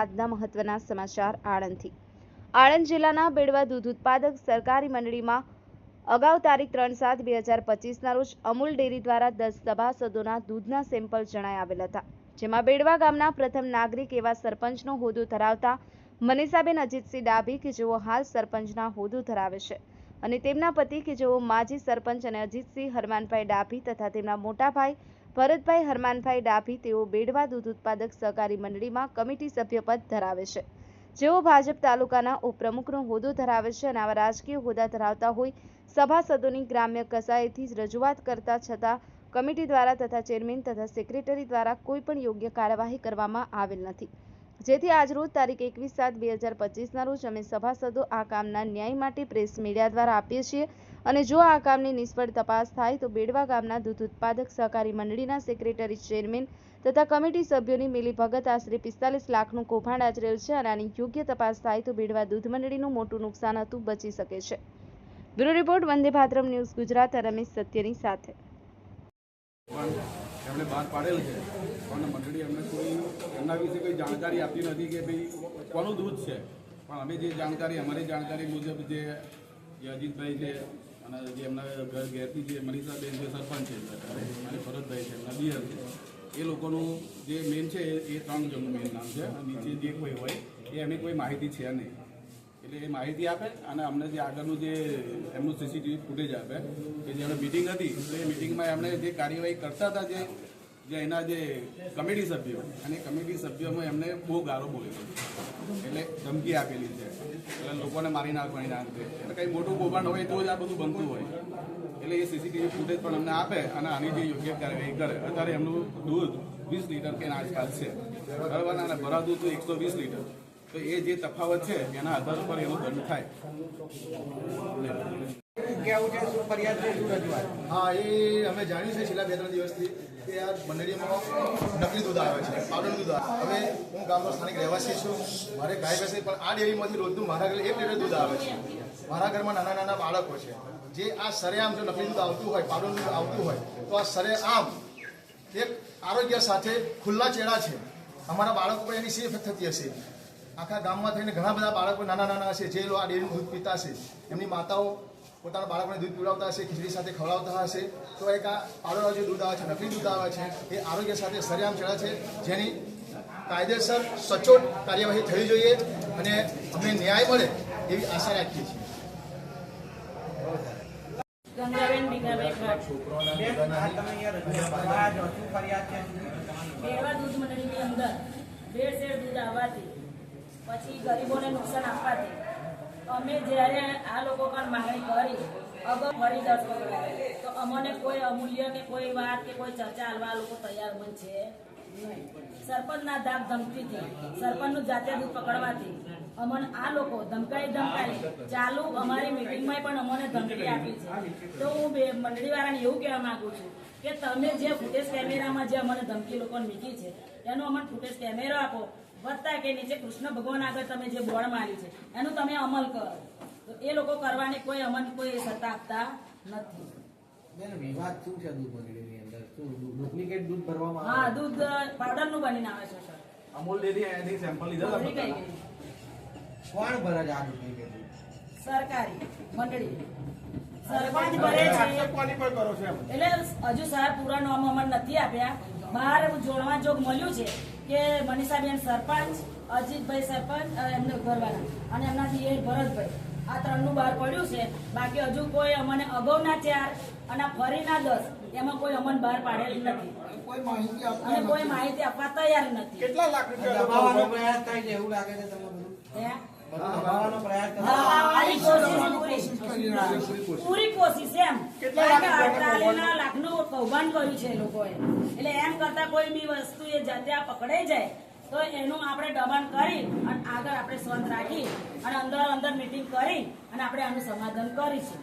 આજના મહત્વના સમાચાર આણંદથી. આણંદ જિલ્લાના બેડવા દૂધ ઉત્પાદક સરકારી મંડળીમાં અગાઉ તારીખ ત્રણ સાત બે હજાર પચીસના રોજ અમૂલ ડેરી દ્વારા દસ સભાસદોના દૂધના સેમ્પલ જણાઈ આવેલ હતા. જેમાં બેડવા ગામના પ્રથમ નાગરિક એવા સરપંચનો હોદ્દો ધરાવતા મનીષાબેન અજીતસિંહ ડાભી કે જેઓ હાલ સરપંચના હોદ્દો ધરાવે છે અને તેમના પતિ કે જેઓ માજી સરપંચ અને અજીતસિંહ હરમાનભાઈ ડાભી તથા તેમના મોટા ભાઈ ભરતભાઈ, હરમાનભાઈ ડાભી તેઓ બેડવા દૂધ ઉત્પાદક સહકારી મંડળીમાં કમિટી સભ્યપદ ધરાવે છે. જેઓ ભાજપ તાલુકાના ઉપપ્રમુખનો હોદ્દો ધરાવે છે અને આવા રાજકીય હોદ્દા ધરાવતા હોય, સભાસદોની ગ્રામ્ય કસાયેથી જ રજૂઆત કરતા છતાં કમિટી દ્વારા તથા ચેરમેન તથા સેક્રેટરી દ્વારા કોઈ પણ યોગ્ય કાર્યવાહી કરવામાં આવેલ નથી. જેથી આજરોજ તારીખ એકવીસ સાત બે હજાર પચીસના રોજ અમે સભાસદો આ કામના ન્યાય માટે પ્રેસ મીડિયા દ્વારા આપીએ છીએ. અને જો આ કામની નિષ્ફળ તપાસ થાય તો બેડવા ગામના દૂધ ઉત્પાદક સહકારી મંડળીના સેક્રેટરી, ચેરમેન તથા કમિટી સભ્યોની મિલીભગત આશરે પિસ્તાલીસ લાખનું કૌભાંડ આચરેલ છે અને આની યોગ્ય તપાસ થાય તો બેડવા દૂધ મંડળીનું મોટું નુકસાન હતું, બચી શકે છે. Bureau report, Vande Bharatam news, Gujarat Ramesh સત્યની સાથે. એમણે બહાર પાડેલ છે. પણ મંડળી એમને કોઈ એમના વિશે કોઈ જાણકારી આપી નથી કે ભાઈ કોનું દૂધ છે. પણ અમે જે જાણકારી, અમારી જાણકારી મુજબ જે અજીતભાઈ છે અને જે એમના ઘર ઘેરથી જે મનીષાબેન જે સરપંચ છે, અને ભરતભાઈ છે, એમના બિયર છે, એ લોકોનું જે મેન છે, એ ત્રણ જણનું મેન નામ છે. અને નીચે જે કોઈ હોય, એ એમની કોઈ માહિતી છે નહીં. એટલે એ માહિતી આપે અને અમને જે આગળનું જે એમનું સીસીટીવી ફૂટેજ આપે કે જ્યારે મિટિંગ હતી, તો એ મિટિંગમાં એમણે જે કાર્યવાહી કરતા હતા જે જે એના જે કમિટી સભ્યો, અને કમિટી સભ્યોમાં એમને બહુ ગારો બોલેલો એટલે ધમકી આપેલી છે. એટલે લોકોને મારી નાખવાની ના એટલે કંઈ મોટું કૌભાંડ હોય તો જ આ બધું બનતું હોય. એટલે એ સીસીટીવી ફૂટેજ પણ અમને આપે અને આની જે યોગ્ય કાર્યવાહી કરે. અત્યારે એમનું દૂધ વીસ લીટર કે આસપાસ છે. બરાબર? અને ભરા દૂધ એકસો વીસ લીટર. તો એ જે તફાવત છે, એના આધાર ઉપર એનો દંડ થાય. કેવું છે, શું ફરિયાદ છે, શું રજૂઆત? હા, એ અમે જાણ્યું છે છેલ્લા બે ત્રણ દિવસથી કે આ મંડળીમાં નકલી દૂધ આવે છે પાવડર દૂધ આવે હવે હું ગામનો સ્થાનિક રહેવાસી છું, મારે ગાય ભેંસ પણ આ ડેરીમાંથી રોજનું મારા ઘરે એક લીટર દૂધ આવે છે. મારા ઘરમાં નાના નાના બાળકો છે. જે આ સરેઆમ જો નકલી દૂધ આવતું હોય પાવડર દૂધ આવતું હોય, તો આ સરેઆમ એક આરોગ્ય સાથે ખુલ્લા ચેડા છે. અમારા બાળકો પર એની સેફ થતી હશે. આખા ગામમાં થઈને ઘણા બધા બાળકો નાના નાના હશે, જે આ ડેરીનું દૂધ પીતા હશે. એમની માતાઓ પોતાના બાળકોને દૂધ પીવડાવતા હશે ખીચડી સાથે ખવડાવતા હશે તો એક આ પાવડર જે દૂધ આવે છે નકલી દૂધ આવે છે એ આરોગ્ય સાથે સરેઆમ ચડે છે જેની કાયદેસર સચોટ કાર્યવાહી થવી જોઈએ અને અમને ન્યાય મળે એવી આશા રાખીએ છીએ. દૂધ મંડળીની અંદર ભેળસેળ દૂધ આવવાથી પછી ગરીબોને નુકસાન આપવાથી અમે જ્યારે આ લોકો પર માંગણી કરી અગાઉ ફરી દસ તો અમને કોઈ અમૂલ્ય કે કોઈ વાત કે કોઈ ચર્ચા હાલવા લોકો તૈયાર પણ છે? સરપંચના ધાક ધમકીથી, સરપંચનું જાતે દૂધ પકડવાથી અમને આ લોકો ધમકાઈ ધમકાઈ ચાલુ અમારી મિટિંગમાં પણ અમને ધમકી આપી છે. તો હું મંડળીવાળાને એવું કહેવા માંગુ છું કે તમે જે ફૂટેજ કેમેરામાં જે અમને ધમકી લોકોને મીકી છે, એનો અમને ફૂટેજ કેમેરો આપો વત્તા કે નીચે કૃષ્ણ ભગવાન આગળ તમે જે બોર્ડ મારી છે એનું તમે અમલ કરો. તો એ લોકો કરવાને કોઈ અમલ કોઈ સત્તા આપતા નથી. વિવાદ શું છે દૂધ મંડળીની અંદર? શું ડુપ્લિકેટ દૂધ ભરવામાં હા આવે? દૂધ પાવડરનું બનીને આવે છે સર. અમૂલ ડેરી અહીંયાથી સેમ્પલ લીધા હતા કોણ ભરે છે આ ડુપ્લિકેટ દૂધ? સરકારી મંડળી. સરપંચ ભરે છે. કોની પર કરો છો એમ. એટલે હજુ સાહેબ પૂરા નોમ અમને નથી આપ્યા. બહાર જોડવા જોગ મળ્યું છે. કે મનીષાબેન સરપંચ અજીતભાઈ સરપંચ એમને ઘરવાળા અને એમનાથી એ ભરતભાઈ. આ ત્રણનું બહાર પડ્યું છે. બાકી હજુ કોઈ અમને અગાઉના ચાર અને ફરીના દસ એમાં કોઈ અમને બહાર પાડેલી નથી. અને કોઈ માહિતી આપવા તૈયાર નથી. કેટલા લાખ રૂપિયા દબાવવાનો પ્રયાસ થાય છે એવું લાગે છે તમને હે? બધું દબાવવાનો પ્રયાસ કોશિશ પૂરી. કોશિશ એમ કે લાખનું કૌભાંડ કર્યું છે એ લોકોએ. એટલે એમ કરતા કોઈ બી વસ્તુ એ જાતે આ પકડાઈ જાય તો એનું આપણે દબાણ કરી અને આગળ આપણે સ્વંત રાખી અને અંદર અંદર મિટિંગ કરી અને આપણે આનું સમાધાન કરીશું.